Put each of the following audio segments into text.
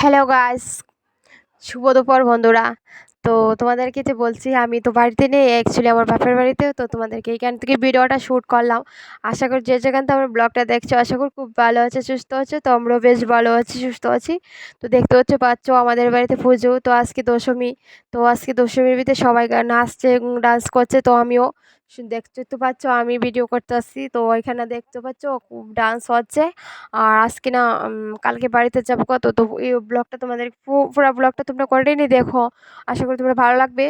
Hello guys শুভ দুপুর, বন্ধুরা। তো তোমাদেরকে যে বলছি, আমি তো বাড়িতে নেই অ্যাকচুয়ালি আমার বাপের বাড়িতে তো তোমাদেরকে এইখান থেকে ভিডিওটা শ্যুট করলাম। আশা করি যে যেখান থেকে আমার ব্লগটা দেখছ, আশা করি খুব ভালো আছে, সুস্থ আছে, তো আমরাও বেশ ভালো আছি, সুস্থ আছি। তো দেখতে হচ্ছে, পাচ্ছ আমাদের বাড়িতে পুজো, তো আজকে দশমী, তো আজকে দশমীর ভিতরে সবাই নাচছে ডান্স করছে, তো আমিও। দেখতে তো পাচ্ছ আমি ভিডিও করতে আসছি তো ওইখানে দেখতে পাচ্ছ খুব ডান্স হচ্ছে। আর আজকে না কালকে বাড়িতে যাব কত? তো এই ব্লগটা তোমাদের পুরো ব্লগটা তোমরা কন্টিনিউ দেখো। আশা করি তোমরা ভালো লাগবে।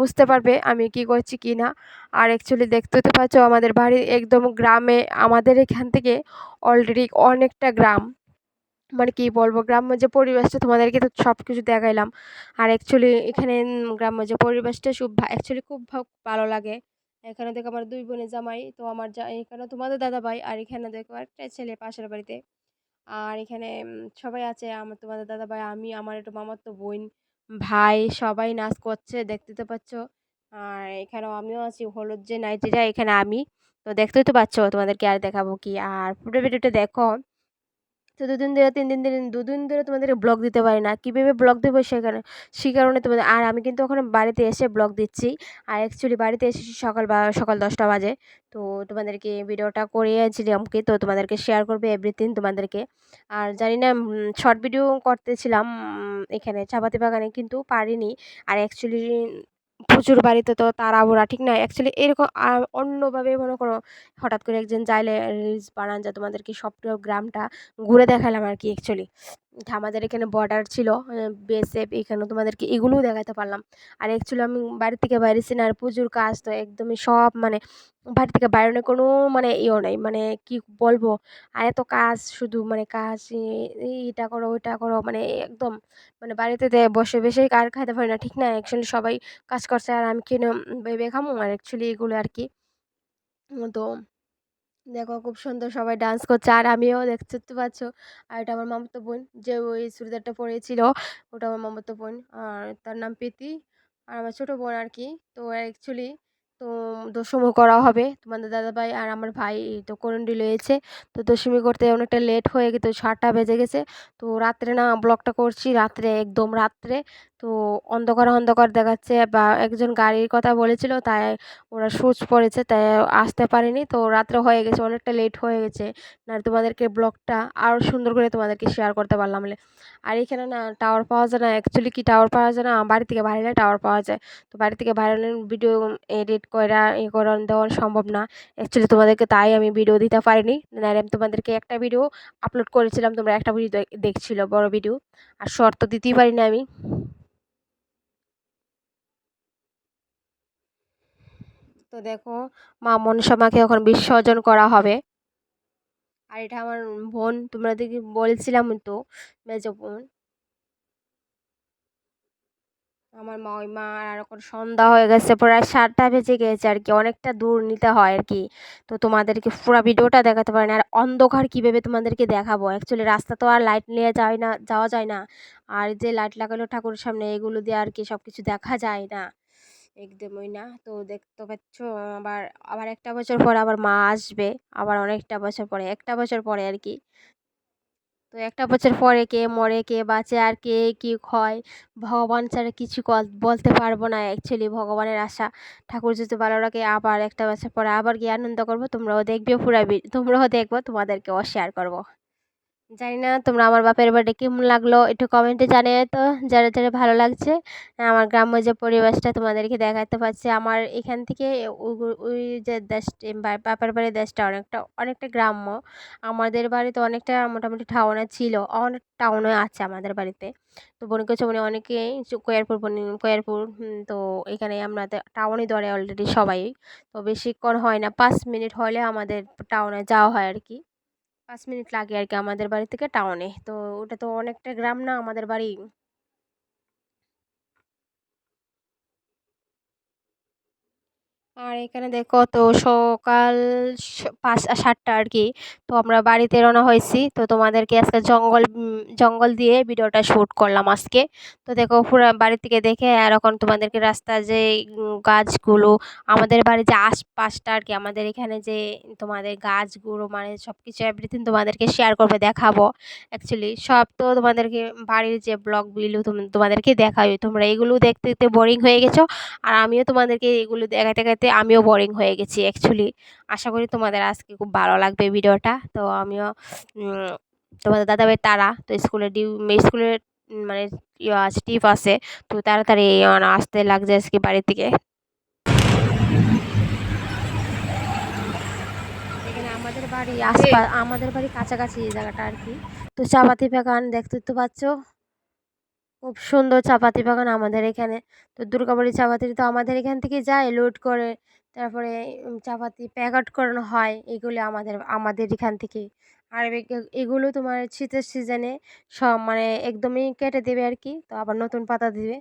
বুঝতে পারবে আমি কি করছি কি না। আর অ্যাকচুয়ালি দেখতে তো পাচ্ছ আমাদের বাড়ি একদম গ্রামে, আমাদের এখান থেকে অলরেডি অনেকটা গ্রাম। মানে কি বলব, গ্রাম্য যে পরিবেশটা তোমাদেরকে তো সব কিছু দেখাইলাম। আর অ্যাকচুয়ালি এখানে গ্রাম্য যে পরিবেশটা খুব অ্যাকচুয়ালি খুব ভালো লাগে। এখানে দেখো আমার দুই বোনের জামাই, তো আমার যা, এখানে তোমাদের দাদা ভাই আর এখানে দেখো একটা ছেলে পাশের বাড়িতে। আর এখানে সবাই আছে, আমার তোমাদের দাদা ভাই আমি, আমার একটু মামার তো বোন, ভাই, সবাই নাচ করছে, দেখতে তো পাচ্ছ। আর এখানেও আমিও আছি, হলুদ যে নাইটিটা এখানে আমি। তো দেখতেই তো পাচ্ছ তোমাদেরকে আর দেখাবো কি। আর পুরো ভিডিওটা দেখো। তো দুদিন ধরে, তিন দিন দিন দুদিন ধরে তোমাদেরকে ব্লগ দিতে পারি না। কীভাবে ব্লগ দেবো সেখানে, সেই কারণে তোমাদের, আর আমি কিন্তু ওখানে বাড়িতে এসে ব্লগ দিচ্ছি। আর অ্যাকচুয়ালি বাড়িতে এসেছি সকাল বা, সকাল দশটা বাজে। তো তোমাদেরকে ভিডিওটা করিয়েছিলাম কি, তো তোমাদেরকে শেয়ার করবে এভরিথিং তোমাদেরকে। আর জানি না শর্ট ভিডিও করতেছিলাম এখানে চাপাতি বাগানে কিন্তু পারিনি। আর অ্যাকচুয়ালি প্রচুর বাড়িতে তো তাড়াহুড়া ঠিক না অ্যাকচুয়ালি এরকম অন্যভাবে মনে করো হঠাৎ করে একজন চাইলে রিলস বানান যা তোমাদেরকে সবটা গ্রামটা ঘুরে দেখালাম আর কি অ্যাকচুয়ালি আমাদের এখানে বর্ডার ছিল বিএসএফ এখানে তোমাদেরকে এগুলোও দেখাতে পারলাম। আর অ্যাকচুয়ালি আমি বাড়ি থেকে বাইরেছি না, আর প্রচুর কাজ তো একদমই সব মানে বাড়ি থেকে বাইরে কোনো মানে ইয়েও নেই মানে কি বলব? আর এত কাজ শুধু মানে কাজ এটা করো, ওইটা করো মানে একদম মানে বাড়িতে বসে বসেই কার খাইতে পারি না, ঠিক না? অ্যাকচুয়ালি সবাই কাজ করছে আর আমি কিনে ভেবে খামো, আর অ্যাকচুয়ালি এগুলো আর কি। তো দেখো খুব সুন্দর সবাই ডান্স করছে। আর আমিও দেখতে পাচ্ছ, আর এটা আমার মামাতো বোন যে ওই চুড়িদারটা পরেছিল, ওটা আমার মামাতো বোন। আর তার নাম প্রীতি, আর আমার ছোটো বোন আর কি। তো অ্যাকচুয়ালি তো দশমী করা হবে তোমাদের দাদাভাই আর আমার ভাই তো করন্ডি লয়েছে তো দশমী করতে অনেকটা লেট হয়ে গেছে, সাতটা বেজে গেছে। তো রাত্রে না ব্লগটা করছি, রাত্রে, একদম রাত্রে। তো অন্ধকার অন্ধকার দেখাচ্ছে বা একজন গাড়ির কথা বলেছিল, তাই ওরা সুচ পড়েছে, তাই আসতে পারেনি। তো রাত্রে হয়ে গেছে, অনেকটা লেট হয়ে গেছে। না, তোমাদেরকে ব্লগটা আরও সুন্দর করে তোমাদেরকে শেয়ার করতে পারলাম আর এখানে না টাওয়ার পাওয়া যায় না অ্যাকচুয়ালি কি টাওয়ার পাওয়া যায় না, বাড়ি থেকে বাইরে টাওয়ার পাওয়া যায়। তো বাড়ি থেকে বাইরে ভিডিও এডিট করা এ করা দেওয়া সম্ভব না। অ্যাকচুয়ালি তোমাদেরকে তাই আমি ভিডিও দিতে পারিনি। নাহলে আমি তোমাদেরকে একটা ভিডিও আপলোড করেছিলাম, তোমরা একটা ভিডিও দেখছিল, বড় ভিডিও আর শর্ট তো দিতেই পারি না আমি। তো দেখো, মা মনসা মাকে এখন বিসর্জন করা হবে। আর এটা আমার বোন, তোমরা দেখি বলছিলাম তো, মেজো বোন। আমার মা, ওই মা আর এখন সন্ধ্যা হয়ে গেছে, প্রায় সাতটা বেজে গেছে আর কি, অনেকটা দূর নিতে হয় আর কি। তো তোমাদেরকে পুরো ভিডিওটা দেখাতে পারি না, আর অন্ধকার কীভাবে তোমাদেরকে দেখাবো? অ্যাকচুয়ালি রাস্তা তো আর লাইট নিয়ে যায় না, যাওয়া যায় না। আর যে লাইট লাগালো ঠাকুরের সামনে, এগুলো দিয়ে আর কি সব কিছু দেখা যায় না। একদমই না। তো দেখতে পাচ্ছ, আবার আবার একটা বছর পর আবার মা আসবে। আবার অনেকটা বছর পরে, একটা বছর পরে আর কি। তো একটা বছর পরে কে মরে, কে বাঁচে, আর কে কী হয়, ভগবান ছাড়া কিছু বলতে পারব না অ্যাকচুয়ালি ভগবানের আশা। ঠাকুর যদি ভালো আবার একটা বছর পরে আবার গিয়ে আনন্দ করব, তোমরাও দেখবে পুরা তোমরাও দেখব, তোমাদেরকেও শেয়ার করব। জানি না তোমরা আমার বাপের বাড়ি কেমন লাগল, একটু কমেন্টে জানিয়ে তো যারা যারা ভালো লাগছে। আমার গ্রাম্য যে পরিবেশটা তোমাদেরকে দেখাতে পারছি আমার এখান থেকে ওই যে দেশ বাপের বাড়ির দেশটা অনেকটা অনেকটা গ্রাম্য। আমাদের বাড়িতে অনেকটা মোটামুটি টাউনে ছিল, অনেক টাউনে আছে আমাদের বাড়িতে। তো বনিকে চমনে অনেকেই কয়ারপুর বনি, কয়ারপুর তো এখানে আমরা টাউনে ধরে অলরেডি সবাই। তো বেশিক্ষণ হয় না, পাঁচ মিনিট হলে আমাদের টাউনে যাওয়া হয় আর কি। পাঁচ মিনিট লাগে আর কি আমাদের বাড়ি থেকে টাউনে তো ওটা তো অনেকটা গ্রাম না, আমাদের বাড়ি আর এখানে দেখো তো সকাল পাঁচ সাতটা আর কি তো আমরা বাড়িতে রওনা হয়েছি। তো তোমাদেরকে আজকে জঙ্গল জঙ্গল দিয়ে ভিডিওটা শ্যুট করলাম আজকে। তো দেখো পুরা বাড়ি থেকে দেখে আর এখন তোমাদেরকে রাস্তার যে গাছগুলো আমাদের বাড়ির যে আশপাশটা আর কি আমাদের এখানে যে তোমাদের গাছগুলো মানে সব কিছু এভরিথিং তোমাদেরকে শেয়ার করবে দেখাবো। অ্যাকচুয়ালি সব তো তোমাদেরকে বাড়ির যে ব্লগগুলো তোম তোমাদেরকে দেখাই। তোমরা এগুলো দেখতে, দেখতে বোরিং হয়ে গেছো। আর আমিও তোমাদেরকে এগুলো দেখাতে, দেখাতে আমিও বোরিং হয়ে গেছি অ্যাকচুয়ালি। আশা করি তোমাদের আজকে খুব ভালো লাগবে ভিডিওটা। তো আমিও তোমাদের দাদাভাই তারা, তো স্কুলে ডিউ স্কুলের মানে ইয়া ট্রিপ আছে। তো তাড়াতাড়ি মানে আসতে লাগছে আজকে বাড়ি থেকে। আমাদের বাড়ি আমাদের বাড়ি কাছাকাছি এই জায়গাটা আরকি। তো চা পাতি বাগান দেখতে তো পাচ্ছ। খুব সুন্দর চাপাতি বাগান আমাদের এখানে। তো দুর্গাবাড়ি চাপাতি তো আমাদের এখান থেকে যায় লোড করে, তারপরে চাপাতি প্যাকেট করানো হয়, এগুলো আমাদের আমাদের এখান থেকে আর এগুলো তোমার শীতের সিজনে সব মানে একদমই কেটে দেবে আর কি, তো আবার নতুন পাতা দেবে।